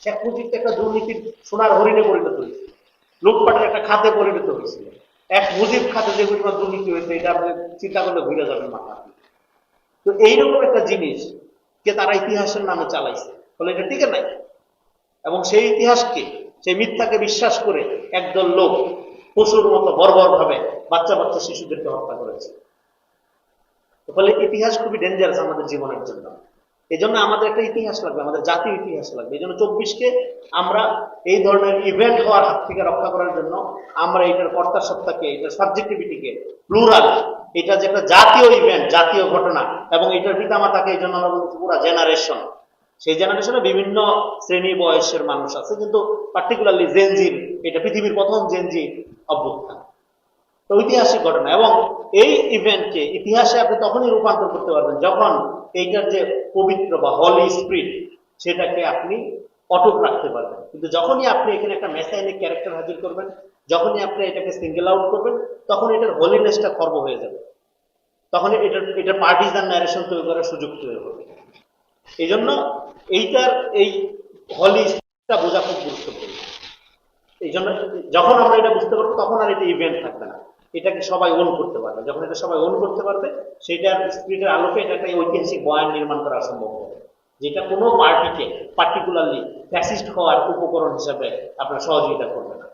শেখ একটা দুর্নীতির সোনার হরিণে পরিণত হয়েছিল। লুটপাটের একটা খাতে পরিণত হয়েছিল। এক মুজিব খাতে যে পরিমাণ দুর্নীতি হয়েছে, এটা আপনি চিন্তা করলে ঘুরে যাবেন মাথা। তো এইরকম একটা জিনিস তারা ইতিহাসের নামে চালাইছে। ফলে এটা টিকে নাই। এবং সেই ইতিহাসকে, সেই মিথ্যাকে বিশ্বাস করে একদল লোক পশুর মতো বর্বর ভাবে বাচ্চা বাচ্চা শিশুদেরকে হত্যা করেছে। ফলে ইতিহাস খুবই ডেঞ্জারাস আমাদের জীবনের জন্য। এই জন্য আমাদের একটা ইতিহাস লাগবে, আমাদের জাতীয় ইতিহাস লাগবে। এই জন্য চব্বিশকে আমরা এই ধরনের ইভেন্ট হওয়ার হাত থেকে রক্ষা করার জন্য আমরা এটার কর্তা সত্তাকে এটার সাবজেক্টিভিটিকে প্লুরাল এটা যে একটা জাতীয় ইভেন্ট জাতীয় ঘটনা, এবং এটার পিতামাতাকে এই জন্য আমরা বলছি পুরা জেনারেশন সেই জেনারেশনে বিভিন্ন শ্রেণি বয়সের মানুষ আছে, কিন্তু পার্টিকুলারলি জেনজির এটা পৃথিবীর প্রথম জেনজি অভ্যুত্থান। ঐতিহাসিক ঘটনা। এবং এই ইভেন্টকে ইতিহাসে আপনি তখনই রূপান্তর করতে পারবেন যখন এইটার যে পবিত্র বা হলি স্পিরিট সেটাকে আপনি অটুট রাখতে পারবেন। কিন্তু যখনই আপনি এখানে একটা মেসাইনিক ক্যারেক্টার হাজির করবেন, যখনই আপনি এটাকে সিঙ্গেল আউট করবেন, তখন এটার হোলিনেসটা খর্ব হয়ে যাবে। তখন এটার এটা পার্টিজান ন্যারেশন তৈরি করার সুযোগ তৈরি হবে। এই জন্য এইটার এই হলিটা বোঝা খুব গুরুত্বপূর্ণ। এই জন্য যখন আমরা এটা বুঝতে পারব, তখন আর এটা ইভেন্ট থাকবে না। এটাকে সবাই ওন করতে পারবে। যখন এটা সবাই ওন করতে পারবে, সেটার স্পিরিটের আলোকে এটা একটা ঐতিহাসিক বয়ান নির্মাণ করা সম্ভব হবে। যেটা কোনো পার্টিকে পার্টিকুলারলি ফ্যাসিস্ট হওয়ার উপকরণ হিসাবে আপনার সহযোগিতা করবে না।